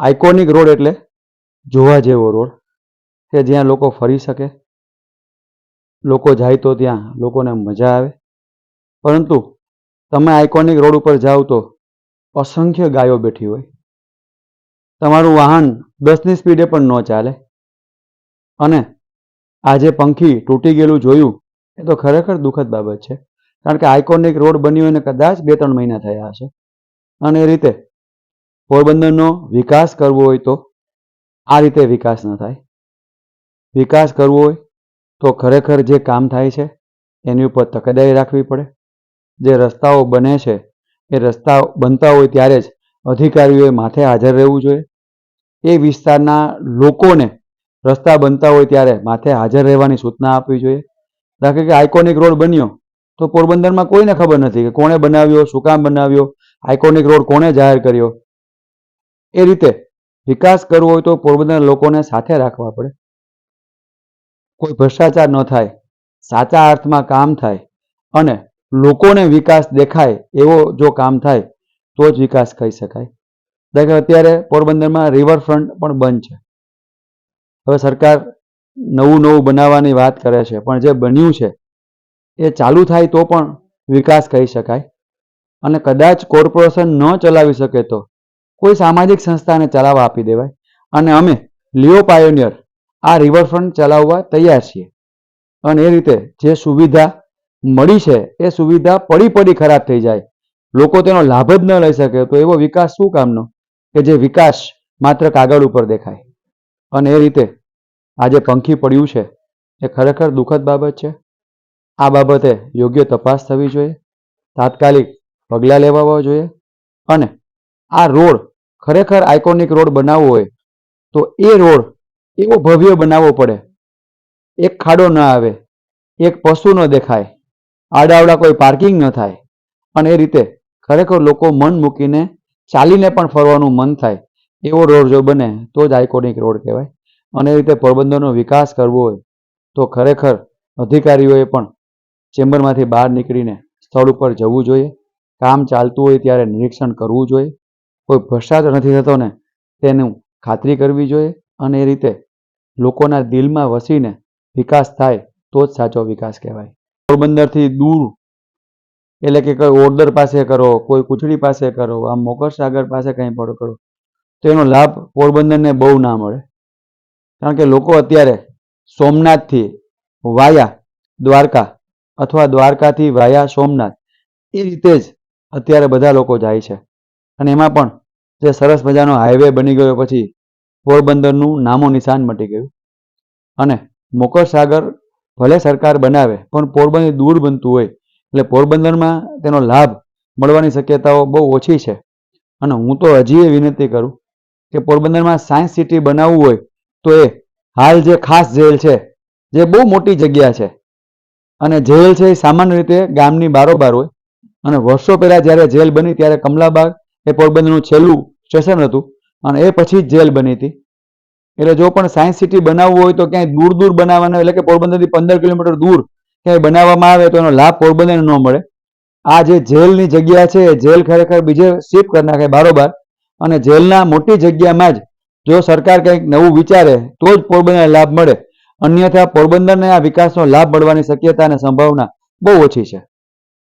Iconic road એટલે જોવા જેવો રોડ કે જ્યાં લોકો ફરી શકે. લોકો જાય તો ત્યાં, લોકોને મજા આવે. પરંતુ તમે આઇકોનિક રોડ ઉપર જાઓ તો અસંખ્ય ગાયો બેઠી હોય. તમારું વાહન દસની સ્પીડે પણ ન ચાલે. અને આ જે પંખી તૂટી ગયેલું જોયું, એ તો ખરેખર દુઃખદ બાબત છે. કારણ કે આઇકોનિક રોડ બન્યો એને કદાચ બે ત્રણ મહિના થયા હશે. અને એ રીતે પોરબંદરનો વિકાસ કરવો હોય તો આ રીતે વિકાસ ન થાય. વિકાસ કરવો હોય તો ખરેખર જે કામ થાય છે એની ઉપર તકેદારી રાખવી પડે. જે રસ્તાઓ બને છે એ રસ્તા બનતા હોય ત્યારે જ અધિકારીઓએ માથે હાજર રહેવું જોઈએ. એ વિસ્તારના લોકોને રસ્તા બનતા હોય ત્યારે માથે હાજર રહેવાની સૂચના આપવી જોઈએ. દાખલા કે આઇકોનિક રોડ બન્યો તો પોરબંદરમાં કોઈને ખબર નથી કે કોણે બનાવ્યો, શું કામ બનાવ્યો આઇકોનિક રોડ કોણે જાહેર કર્યો? એ રીતે વિકાસ કરવો હોય તો પોરબંદરના લોકોને સાથે રાખવા પડે. કોઈ ભ્રષ્ટાચાર ન થાય, સાચા અર્થમાં કામ થાય અને લોકોને વિકાસ દેખાય એવો જો કામ થાય, તો જ વિકાસ કહી શકાય. દાખલા કે અત્યારે પોરબંદરમાં રિવરફ્રન્ટ પણ બંધ છે. હવે સરકાર નવું નવું બનાવવાની વાત કરે છે, પણ જે બન્યું છે, એ ચાલુ થાય તો પણ વિકાસ કહી શકાય. અને કદાચ કોર્પોરેશન ન ચલાવી શકે તો કોઈ સામાજિક સંસ્થાને ચલાવવા આપી દેવાય. અને અમે લિયો પાયોનિયર આ રિવરફ્રન્ટ ચલાવવા તૈયાર છીએ. અને એ રીતે જે સુવિધા મળી છે, એ સુવિધા પડી પડી ખરાબ થઈ જાય. લોકો તેનો લાભ જ ન લઈ શકે, તો એવો વિકાસ શું કામનો? કે જે વિકાસ માત્ર કાગળ ઉપર દેખાય. અને એ રીતે આ જે પંખી પડ્યું છે, એ ખરેખર દુઃખદ બાબત છે. આ બાબતે યોગ્ય તપાસ થવી જોઈએ. તાત્કાલિક પગલાં લેવા જોઈએ. અને આ રોડ ખરેખર આઇકોનિક રોડ બનાવવો હોય, તો એ રોડ એવો ભવ્ય બનાવવો પડે. એક ખાડો ન આવે, એક પશુ ન દેખાય આડાવડા કોઈ પાર્કિંગ ન થાય. અને એ રીતે ખરેખર લોકો મન મૂકીને ચાલીને પણ ફરવાનું મન થાય, એવો રોડ જો બને, તો જ આઇકોનિક રોડ કહેવાય. અને એ રીતે પોરબંદરનો વિકાસ કરવો હોય, તો ખરેખર અધિકારીઓએ પણ ચેમ્બરમાંથી બહાર નીકળીને સ્થળ ઉપર જવું જોઈએ, કામ ચાલતું હોય ત્યારે નિરીક્ષણ કરવું જોઈએ કોઈ ભ્રષ્ટાચાર નથી થતો ને, તેનું ખાતરી કરવી જોઈએ અને એ રીતે લોકોના દિલમાં વસીને વિકાસ થાય તો જ સાચો વિકાસ કહેવાય. પોરબંદરથી દૂર, એટલે કે કોઈ ઓરદર પાસે કરો, કોઈ કુચડી પાસે કરો, આમ મોકર સાગર પાસે કંઈ પણ કરો, તો એનો લાભ પોરબંદરને બહુ ના મળે. કારણ કે લોકો અત્યારે સોમનાથથી વાયા દ્વારકા અથવા દ્વારકાથી વાયા સોમનાથ, એ રીતે જ અત્યારે બધા લોકો જાય છે. અને એમાં પણ જે સરસ મજાનો હાઈવે બની ગયો પછી પોરબંદરનું નામો નિશાન મટી ગયું. અને મોકર સાગર ભલે સરકાર બનાવે, પણ પોરબંદર દૂર બનતું હોય, એટલે પોરબંદરમાં તેનો લાભ મળવાની શક્યતાઓ બહુ ઓછી છે. અને હું તો હજી એ વિનંતી કરું કે પોરબંદરમાં સાયન્સ સિટી બનાવવું હોય, તો એ હાલ જે ખાસ જેલ છે, જે બહુ મોટી જગ્યા છે. અને જેલ છે એ સામાન્ય રીતે ગામની બારોબાર હોય. અને વર્ષો પહેલાં જ્યારે જેલ બની, ત્યારે કમલાબાગ એ પોરબંદરનું છેલ્લું સ્ટેશન હતું અને એ પછી જેલ બની હતી. એટલે જો પણ સાયન્સ સિટી બનાવવું હોય તો ક્યાંય દૂર દૂર બનાવવાનું, એટલે કે પોરબંદરથી પંદર કિલોમીટર દૂર ક્યાંય બનાવવામાં આવે તો એનો લાભ પોરબંદરને ન મળે. આ જે જેલની જગ્યા છે, એ જેલ ખરેખર બીજે શિફ્ટ કરી નાખે બારોબાર. અને જેલના મોટી જગ્યામાં જ જો સરકાર કંઈક નવું વિચારે, તો જ પોરબંદરને લાભ મળે. અન્યથા પોરબંદરને આ વિકાસનો લાભ મળવાની શક્યતા અને સંભાવના બહુ ઓછી છે.